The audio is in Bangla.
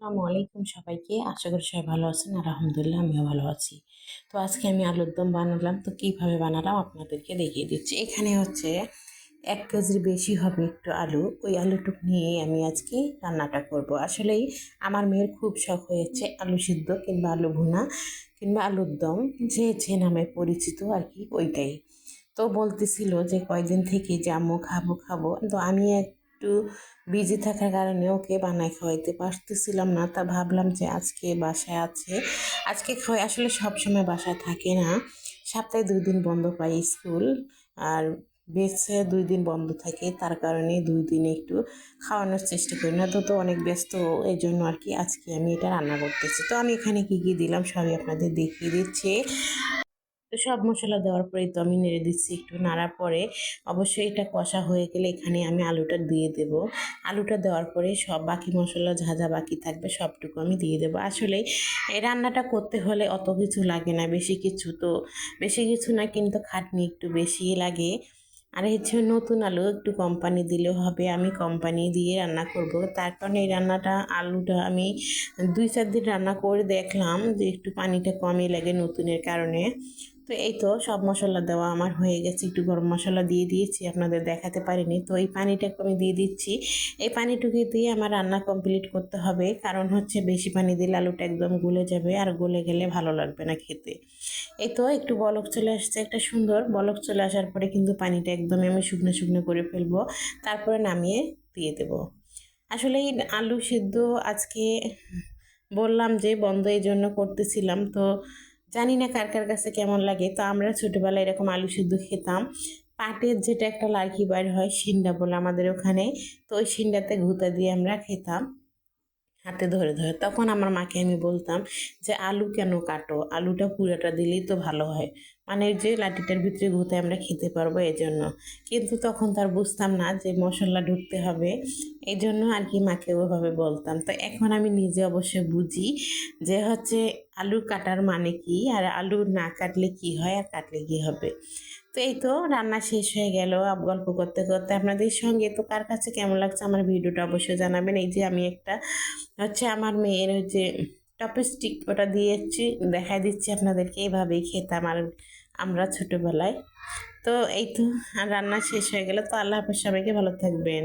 আসসালামু আলাইকুম সবাইকে। আশা করি সবাই ভালো আছেন। আর আলহামদুলিল্লাহ, আমিও ভালো আছি। তো আজকে আমি আলুর দম বানালাম। তো কীভাবে বানালাম আপনাদেরকে দেখিয়ে দিচ্ছি। এখানে হচ্ছে এক কেজির বেশি হবে একটু আলু। ওই আলুটুক নিয়ে আমি আজকে রান্নাটা করব। আসলেই আমার মেয়ের খুব শখ হয়েছে আলু সিদ্ধ কিংবা আলু ভুনা কিংবা আলুর দম। যে যে নামে পরিচিত আর কি, ওইটাই। তো বলতেছিল যে কয়দিন থেকে যে আম্মু খাব খাব। তো আমি একটু বিজি থাকার কারণে ওকে বানায় খাওয়াইতে পারতেছিলাম না। তা ভাবলাম যে আজকে বাসায় আছে। আজকে খাওয়াই আসলে সব সময় বাসায় থাকে না। সপ্তাহে দুই দিন বন্ধ পাই স্কুল আর বেছে দুই দিন বন্ধ থাকে। তার কারণে দুই দিন একটু খাওয়ানোর চেষ্টা করি না। তো তো অনেক ব্যস্ত এই জন্য আর কি আজকে আমি এটা রান্না করতেছি। তো আমি এখানে কী কী দিলাম সবই আপনাদের দেখিয়ে দিচ্ছি। তো সব মশলা দেওয়ার পরে তো আমি নেড়ে দিচ্ছি একটু নাড়ার পরে অবশ্যই এটা কষা হয়ে গেলে এখানে আমি আলুটা দিয়ে দেব। আলুটা দেওয়ার পরে সব বাকি মশলা যা যা বাকি থাকবে সবটুকু আমি দিয়ে দেবো। আসলে এই রান্নাটা করতে হলে অত কিছু লাগে না, বেশি কিছু তো, বেশি কিছু না কিন্তু খাটনি একটু বেশি লাগে। আর হচ্ছে নতুন আলু একটু কোম্পানি দিলেও হবে, আমি কোম্পানি দিয়ে রান্না করব। তার কারণে এই রান্নাটা, আলুটা আমি দুই, চার দিন রান্না করে দেখলাম যে একটু পানিটা কমই লাগে নতুনের কারণে। তো এই তো সব মশলা দেওয়া আমার হয়ে গেছে। একটু গরম মশলা দিয়ে দিয়েছি, আপনাদের দেখাতে পারিনি। তো এই পানিটাকে আমি দিয়ে দিচ্ছি। এই পানিটুকু দিয়ে আমার রান্না কমপ্লিট করতে হবে। কারণ হচ্ছে বেশি পানি দিলে আলুটা একদম গলে যাবে আর গলে গেলে ভালো লাগবে না খেতে। এই তো একটু বলক চলে আসছে একটা সুন্দর। বলক চলে আসার পরে কিন্তু পানিটা একদমই আমি শুকনো শুকনো করে ফেলব। তারপরে নামিয়ে দিয়ে দেব। আসলে এই আলু সিদ্ধ আজকে বললাম যে বন্ধ এই জন্য করতেছিলাম। তো জানি না কার কার কাছে কেমন লাগে, তো আমরা ছোটোবেলায় এরকম আলু সিদ্ধ খেতাম। পাটের যেটা একটা লার্কি বাইর হয়, সিন্ডা বলে আমাদের ওখানে, তো ওই সিন্ডাতে ঘুতা দিয়ে আমরা খেতাম, হাতে ধরে ধরে। তখন আমার মাকে আমি বলতাম যে, আলু কেন কাটো? আলুটা পুরোটা দিলেই তো ভালো হয়। মানে যে লাঠিটার ভিতরে ঘুতে আমরা খেতে পারব এই জন্য কিন্তু তখন তার বুঝতাম না যে মশলা ঢুকতে হবে। এই জন্য আর কি মাকে ওভাবে বলতাম। তো এখন আমি নিজে অবশ্যই বুঝি যে হচ্ছে আলু কাটার মানে কি আর আলু না কাটলে কি হয় আর কাটলে কি হবে। তো এই তো রান্না শেষ হয়ে গেল গল্প করতে করতে। আপনাদের সঙ্গে তো কার কাছে কেমন লাগছে আমার ভিডিওটা অবশ্যই জানাবেন। এই যে আমি একটা হচ্ছে আমার মেয়ের যে টপস্টিক ওটা দিয়েছি, দেখাই দিচ্ছি আপনাদেরকে এইভাবেই খেতাম আর আমরা ছোটোবেলায়। তো এই তো রান্না শেষ হয়ে গেলে তো আল্লাহ হাফেজ সবাইকে ভালো থাকবেন।